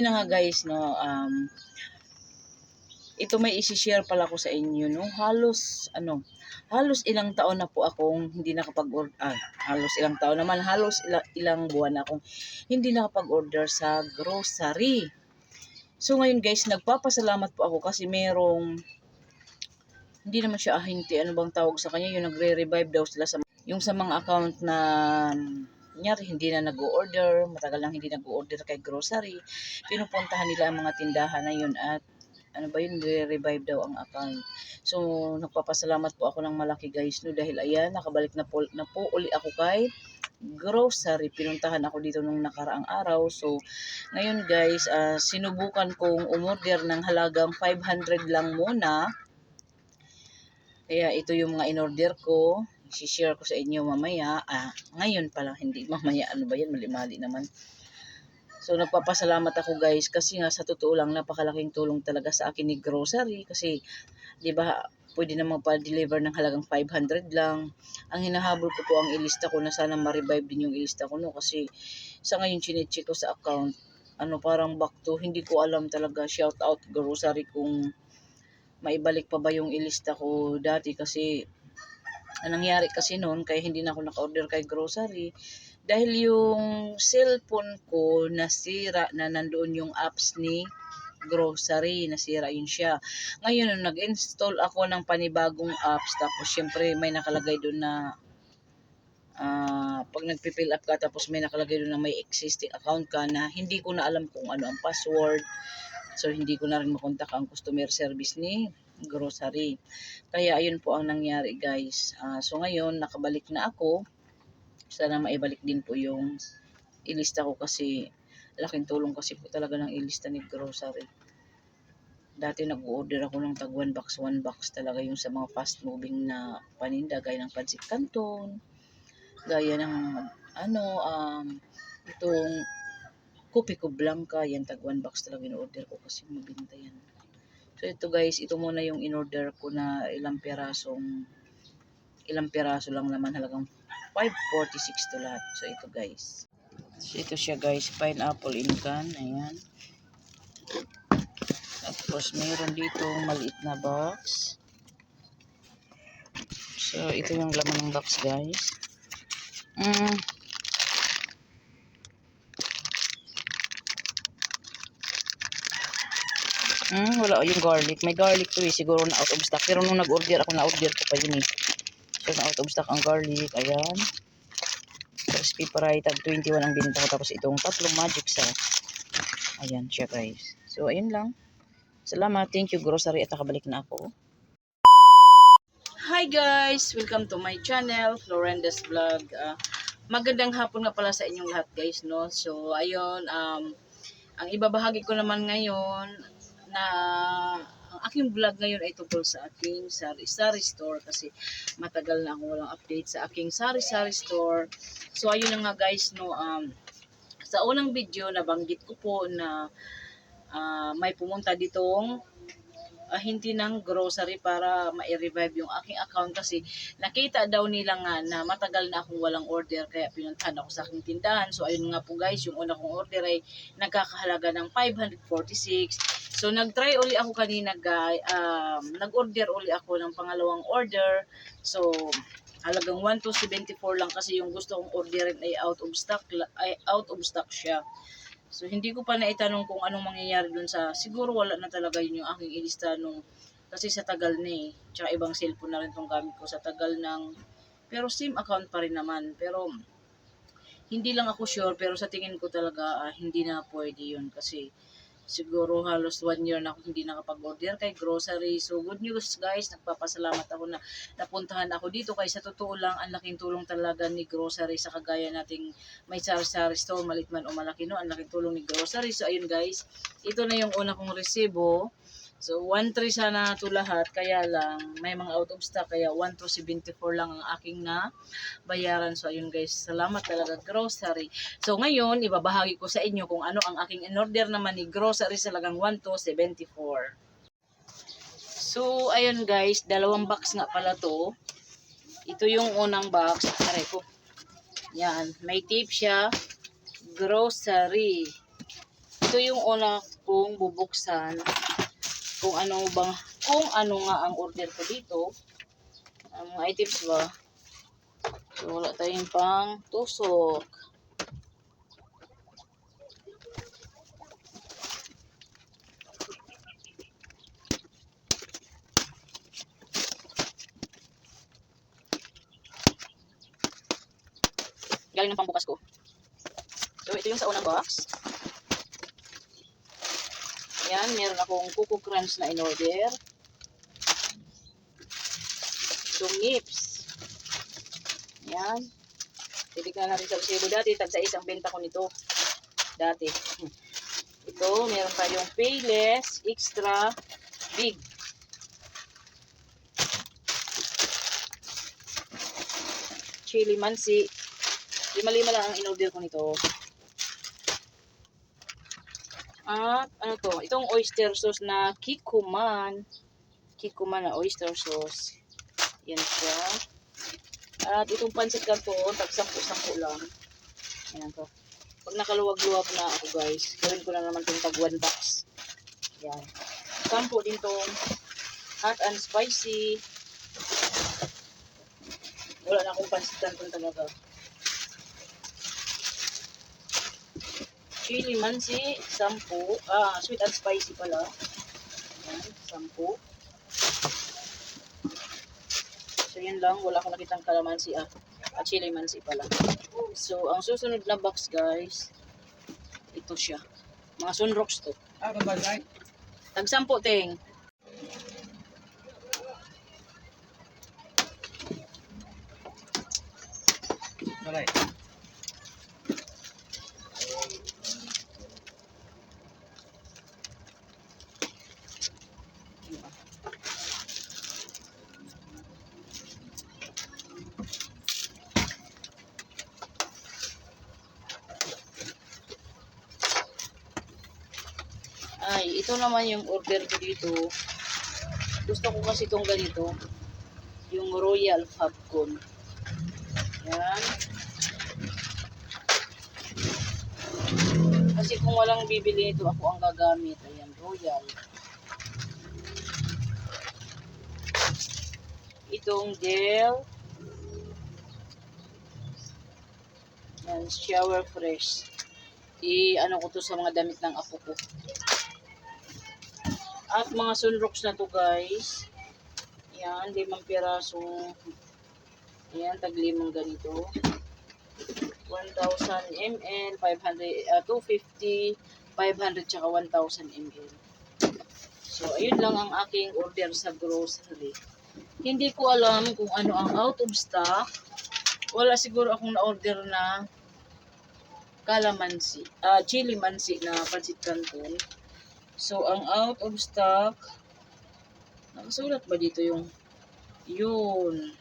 Na nga guys, no, um, ito may isi-share pala ko sa inyo, no, halos, ano, halos ilang taon na po akong hindi nakapag-order, ah, halos ilang taon naman, halos ilang, ilang buwan na akong hindi nakapag-order sa grocery. So ngayon guys, nagpapasalamat po ako kasi merong, hindi naman siya ahinti, ano bang tawag sa kanya, yung nagre-revive daw sila sa, yung sa mga account na, kunyari, hindi na nag-order, matagal lang hindi nag-order kay grocery, pinupuntahan nila ang mga tindahan na yun at ano ba yun, revive daw ang account. So, nagpapasalamat po ako ng malaki guys, no, dahil ayan, nakabalik na po, na po uli ako kay grocery. Pinuntahan ako dito nung nakaraang araw. So, ngayon guys, ah, sinubukan kong umorder ng halagang 500 lang muna. Kaya ito yung mga in-order ko. I-share ko sa inyo mamaya. Ah, ngayon pala, hindi mamaya. Ano ba yan? Mali-mali naman. So nagpapasalamat ako guys kasi nga sa totoo lang napakalaking tulong talaga sa akin ni grocery kasi 'di ba pwede na magpa-deliver ng halagang 500 lang. Ang hinahabol ko po ang ilista ko na sana ma-revive din yung ilista ko no kasi sa ngayon chinecheck ko sa account ano parang back to hindi ko alam talaga shout out grocery kung maibalik pa ba yung ilista ko dati kasi ang nangyari kasi noon kaya hindi na ako naka-order kay grocery dahil yung cellphone ko nasira na nandoon yung apps ni grocery, nasira yun siya. Ngayon, nung nag-install ako ng panibagong apps, tapos syempre may nakalagay doon na ah, pag nagpipill up ka, tapos may nakalagay doon na may existing account ka na hindi ko na alam kung ano ang password. So, hindi ko na rin makontak ang customer service ni grocery. Kaya, ayun po ang nangyari, guys. Ah, so, ngayon, nakabalik na ako sana maibalik din po yung ilista ko kasi laking tulong kasi po talaga ng ilista ni grocery. Dati nag-order ako ng tag 1 box, 1 box talaga yung sa mga fast moving na paninda gaya ng pancit canton, gaya ng ano, um, itong kopi ko blanca, yan tag 1 box talaga in-order ko kasi mabinta yan. So ito guys, ito muna yung in-order ko na ilang pirasong ilang piraso lang naman halagang 546 to lahat. So, ito guys. So, ito siya guys. Pineapple in can. Ayan. Tapos, mayroon dito maliit na box. So, ito yung laman ng box guys. Mm. Mm, wala yung garlic. May garlic to eh. Siguro na out of stock. Pero nung nag-order ako, na-order ko pa yun eh. So, na out of stock ang garlic. Ayan. Crispy fry. Tag 21 ang binenta ko. Tapos itong tatlong magic sa. Ayan siya guys. So, ayun lang. Salamat. Thank you grocery. At nakabalik na ako. Hi guys! Welcome to my channel, Florenda's Vlog. Ah, magandang hapon nga pala sa inyong lahat guys, no? So, ayun, um, ang ibabahagi ko naman ngayon na ang aking vlog ngayon ay tungkol sa aking sari-sari store kasi matagal na akong walang update sa aking sari-sari store. So, ayun na nga guys, no, um, sa unang video, nabanggit ko po na ah, may pumunta ditong ah, hindi ng grocery para ma-revive yung aking account kasi nakita daw nila nga na matagal na akong walang order kaya pinuntahan ako sa aking tindahan. So ayun nga po guys, yung una kong order ay nagkakahalaga ng 546. So nag-try uli ako kanina guys, um, nag-order uli ako ng pangalawang order. So halagang 1 to 74 lang kasi yung gusto kong orderin ay out of stock ay out of stock siya. So, hindi ko pa naitanong kung anong mangyayari dun sa, siguro wala na talaga yun yung aking ilista nung, kasi sa tagal na eh. Tsaka ibang cellphone na rin tong gamit ko sa tagal ng, pero same account pa rin naman. Pero, hindi lang ako sure, pero sa tingin ko talaga, ah, hindi na pwede yun kasi, siguro halos one year na ako hindi nakapag-order kay grocery. So, good news guys, nagpapasalamat ako na napuntahan ako dito kay sa totoo lang, ang laking tulong talaga ni grocery sa kagaya nating may sari-sari store, malit man o malaki no, ang laking tulong ni grocery. So, ayun guys, ito na yung una kong resibo. So, 1-3 sana ito lahat, kaya lang, may mga out of stock, kaya 1 to 74 lang ang aking na bayaran. So, ayun guys, salamat talaga grocery. So, ngayon, ibabahagi ko sa inyo kung ano ang aking in-order naman ni grocery sa lagang 1 to 74. So, ayun guys, dalawang box nga pala to. Ito yung unang box. Aray ko. Yan, may tape siya. Grocery. ito yung una kong bubuksan kung ano bang kung ano nga ang order ko dito. Ang mga items ba? So, wala tayong pang tusok. Galing ng pangbukas ko. So, ito yung sa unang box. Yan, meron akong Coco Crunch na in-order. Itong nips. Yan. Titignan natin sa resibo dati. Tag sa isang benta ko nito. Dati. Ito, meron tayong Payless Extra Big. Chili mansi. Lima-lima lang ang in-order ko nito. At ano to, itong oyster sauce na Kikuman. Kikuman na oyster sauce. Yan siya. At itong pancit canton, tag 10-10 lang. Yan to. Pag nakaluwag-luwag na ako guys, gawin ko na naman itong tag 1 box. Yan. Sampo din tong hot and spicy. Wala na akong pancit canton talaga. Chili mansi, sampu. Ah, sweet and spicy pala. Yan, sampu. So, yun lang. Wala akong nakitang kalamansi ah. At chili mansi pala. So, ang susunod na box, guys, ito siya. Mga sunrocks to. Ah, babagay. Tag sampu, ting. Balay. Ay, ito naman yung order ko dito. Gusto ko kasi itong ganito. Yung Royal Popcorn. Yan. Kasi kung walang bibili nito, ako ang gagamit. Ayan, Royal. Itong gel. Yan, shower fresh. I-ano ko to sa mga damit ng apo ko. At mga sunrocks na to guys. Yan, limang piraso. Yan, taglimang ganito. 1,000 ml, 500, ah, 250, 500, tsaka 1,000 ml. So, ayun lang ang aking order sa grocery. Hindi ko alam kung ano ang out of stock. Wala siguro akong na-order na kalamansi, ah, chili mansi na pancit canton. So, ang out of stock, nakasulat ba dito yung, yun,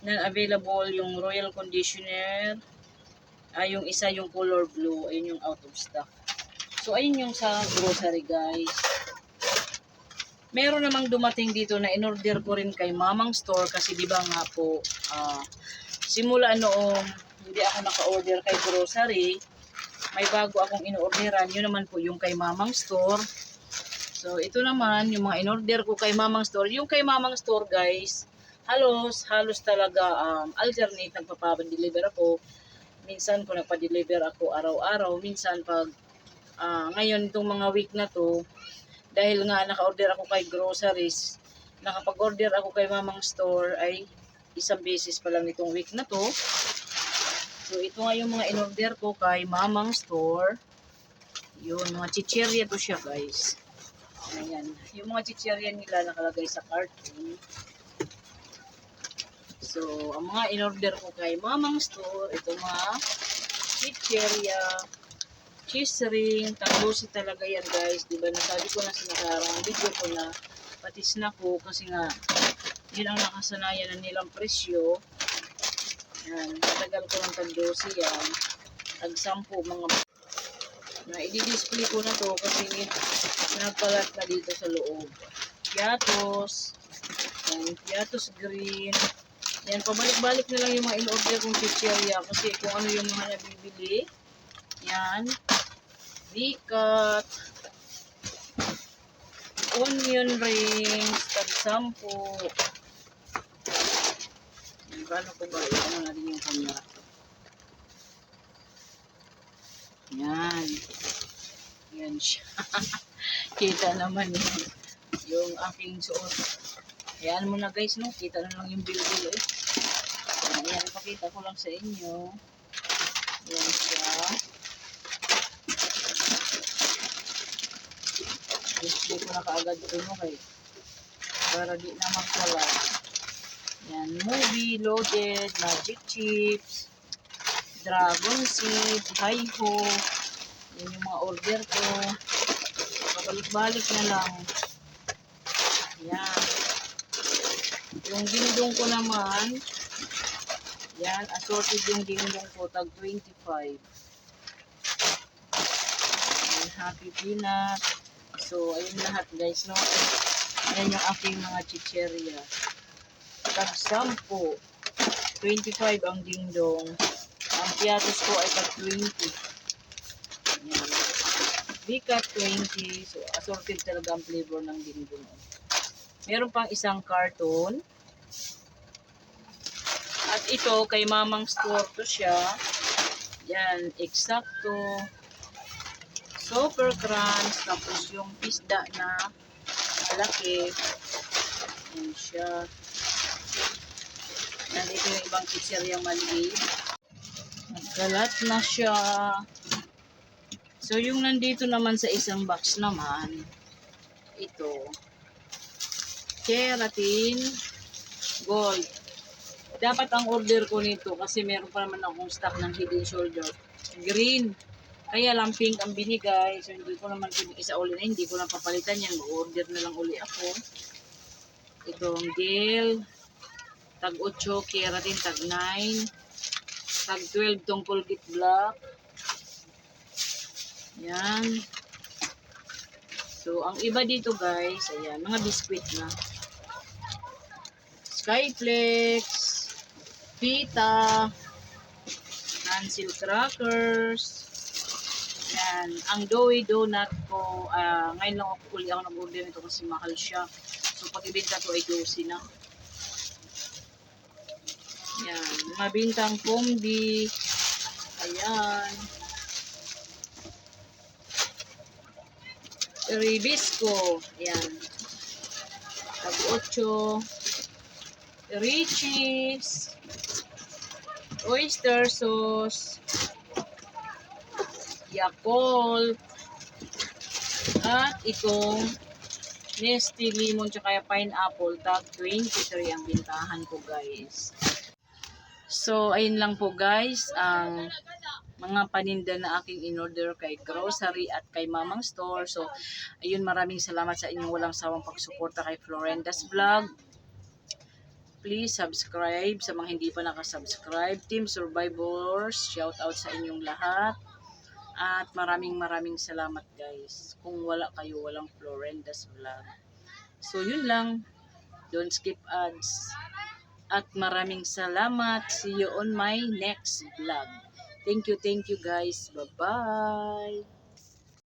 non-available yung Royal Conditioner, ay yung isa yung color blue, ayun yung out of stock. So, ayun yung sa grocery, guys. Meron namang dumating dito na in-order ko rin kay Mamang Store kasi di ba nga po, ah, simula noong hindi ako naka-order kay grocery, may bago akong in-orderan. Yun naman po yung kay Mamang Store. So, ito naman, yung mga in-order ko kay Mamang Store. Yung kay Mamang Store, guys, halos, halos talaga um, alternate nagpapa-deliver ako. Minsan ko nagpa-deliver ako araw-araw. Minsan pag ah, ngayon itong mga week na to, dahil nga naka-order ako kay groceries, nakapag-order ako kay Mamang Store ay isang beses pa lang itong week na to. So, ito nga yung mga in-order ko kay Mamang Store. Yun, mga chichirya to siya, guys. Ayan. Yung mga chichirya nila nakalagay sa carton. So, ang mga in-order ko kay Mamang Store, ito mga chichirya, cheese ring, talusi talaga yan, guys. Diba, nasabi ko na sa nakarang video ko na patis na ko kasi nga yun ang nakasanayan na nilang presyo. Yan, matagal ko ng tag-12 yan. Tag-10 mga na i-display ko na to kasi nagpalat na dito sa loob. Piatos. Yan, piatos green. Yan, pabalik-balik na lang yung mga in-order kong chichirya kasi kung ano yung mga nabibili. Yan. Bikat. Onion rings. Tag-sampo. Paano ko ba? Ano natin yung camera. Yan. Yan siya. Kita naman yun. Yung aking suot. Ayan mo na guys, no? Kita na lang yung bilbil eh. Ayan, ipakita ko lang sa inyo. Ayan siya. Display ko na kaagad ito no kay para di na magkala. Yan, movie, loaded, magic chips, dragon seed, hi-ho. Yan yung mga order ko. Pabalik-balik na lang. Yan. Yung dingdong ko naman, yan, assorted yung dingdong ko, tag 25. Yan, happy peanut. So, ayun lahat guys, no? Ayan yung aking mga chicheria. Tag 10. 25 ang dingdong. Ang piatos ko ay tag 20. Yan. Bikat 20. So, assorted talaga ang flavor ng dingdong. Meron pang isang carton. At ito, kay Mamang Store to siya. Yan, eksakto. Super crunch. Tapos yung pisda na malaki. Yan siya. Nandito yung ibang pizzeria maliit. Nagkalat na siya. So, yung nandito naman sa isang box naman, ito, keratin gold. Dapat ang order ko nito kasi meron pa naman akong stock ng hidden shoulder. Green. Kaya lang pink ang binigay. So hindi ko naman pwede isa uli na. Hindi ko na papalitan yan. Mag-order na lang uli ako. Ito ang gel. Tag 8, keratin. Tag 9. Tag 12 tong Colgate Black. Yan. So, ang iba dito guys, ayan, mga biscuit na. Skyflex, Pita, Nancy Crackers, yan. Ang Doughy Donut ko, ah, ngayon lang ako uli ako nag-order nito kasi mahal siya. So, pag ibenta to ay 12 na. Yan. Mabintang Pomdi. Ayan. Ribisco. Ayan. Tag 8. Richies. Oyster sauce. Yakult. At itong Nesty Lemon tsaka pineapple. Tag 23 ang bintahan ko guys. So, ayun lang po guys. Ang mga paninda na aking in-order kay grocery at kay Mamang Store. So, ayun, maraming salamat sa inyong walang sawang pagsuporta kay Florenda's Vlog. Please subscribe sa mga hindi pa nakasubscribe. Team Survivors, shout out sa inyong lahat. At maraming maraming salamat guys. Kung wala kayo, walang Florenda's Vlog. So, yun lang. Don't skip ads. At maraming salamat. See you on my next vlog. Thank you, thank you guys. Bye-bye.